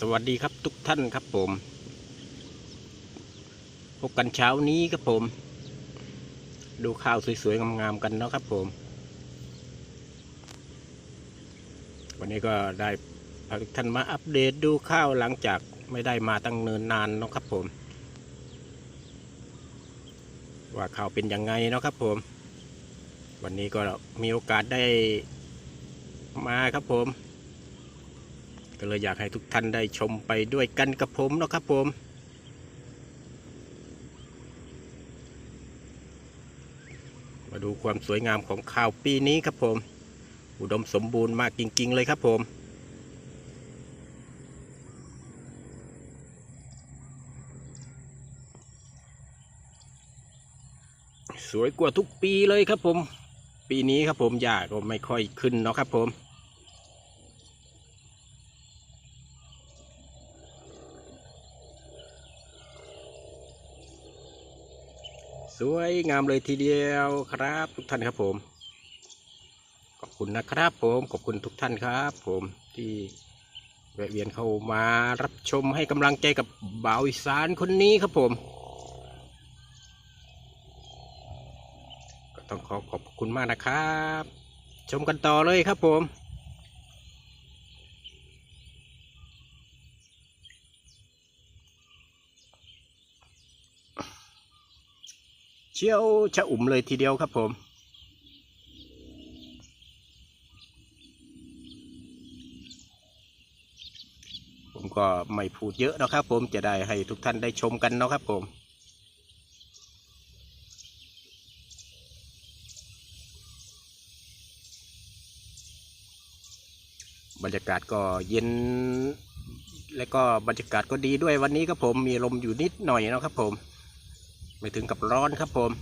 สวัสดีครับทุกท่านครับผมพบกันเช้านี้ครับผม ดูข้าวสวยๆงามๆกันเนาะครับผม วันนี้ก็ได้พาทุกท่านมาอัปเดตดูข้าวหลังจากไม่ได้มาตั้งเนินนานเนาะครับผม ว่าข้าวเป็นยังไงเนาะครับผม วันนี้ก็มีโอกาสได้มาครับผม ก็เลยอยากให้ทุกท่านได้ชมไปด้วยกันกับผมเนาะครับผมมาดูความสวยงามของข้าวปีนี้ครับผม อุดมสมบูรณ์มากจริง ๆ เลยครับผมสวยกว่าทุกปีเลยครับผม ปีนี้ครับผมหญ้าก็ไม่ค่อยขึ้นเนาะครับผม สวยงามเลยทีเดียวครับ ทุกท่านครับผม ขอบคุณนะครับผมขอบคุณทุกท่านครับ ผมที่แวะเวียนเข้ามารับชมให้กำลังใจกับบ่าวอีสานคนนี้ครับผม ก็ต้องขอขอบคุณมากนะครับ ชมกันต่อเลยครับผม เชี่ยวชะอุ่มเลยทีเดียวครับผมผมก็ไม่พูดเยอะนะครับผมจะได้ให้ทุกท่านได้ชมกันนะครับผม บรรยากาศก็เย็น และก็บรรยากาศก็ดีด้วยวันนี้ครับผมมีลมอยู่นิดหน่อยนะครับผม ไม่ถึงกับร้อนครับผม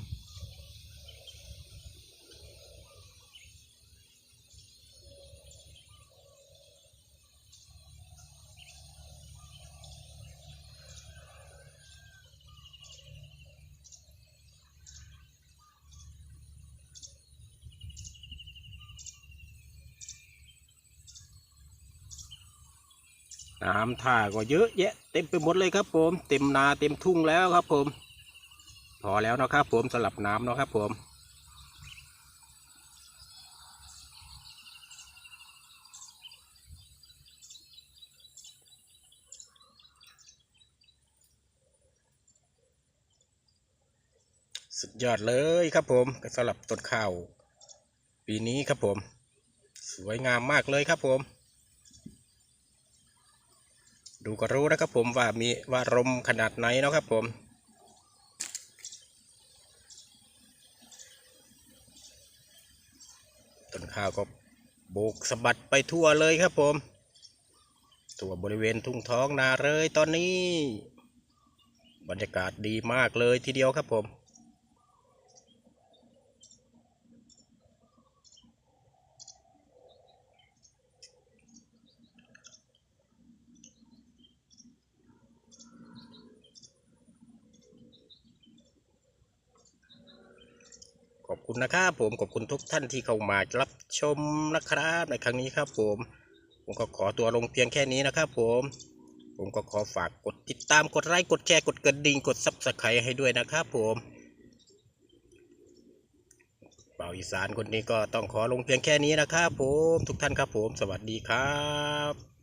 น้ำท่าก็เยอะแยะเต็มไปหมดเลยครับผม เต็มนาเต็มทุ่งแล้วครับผม พอแล้วนะครับผมสลับน้ำนะครับผมสุดยอดเลยครับผมสลับต้นข้าวปีนี้ครับผม สวยงามมากเลยครับผม ดูก็รู้นะครับผมว่ามีว่ารมขนาดไหนนะครับผม ต้นข้าวก็โบกสะบัดไปทั่วเลยครับผมทั่วบริเวณทุ่งท้องนาเลยตอนนี้ บรรยากาศดีมากเลยทีเดียวครับผม คุณนะครับผมขอบคุณทุกท่านที่เข้ามารับชมนะครับในครั้งนี้ครับผม ผมก็ขอตัวลงเพียงแค่นี้นะครับผม ผมก็ขอฝากกดติดตามกดไลค์กดแชร์กดกระดิ่งกดซับสไครต์ให้ด้วยนะครับผมเป่าอีสานคนนี้ก็ต้องขอลงเพียงแค่นี้นะครับผมทุกท่านครับผม สวัสดีครับ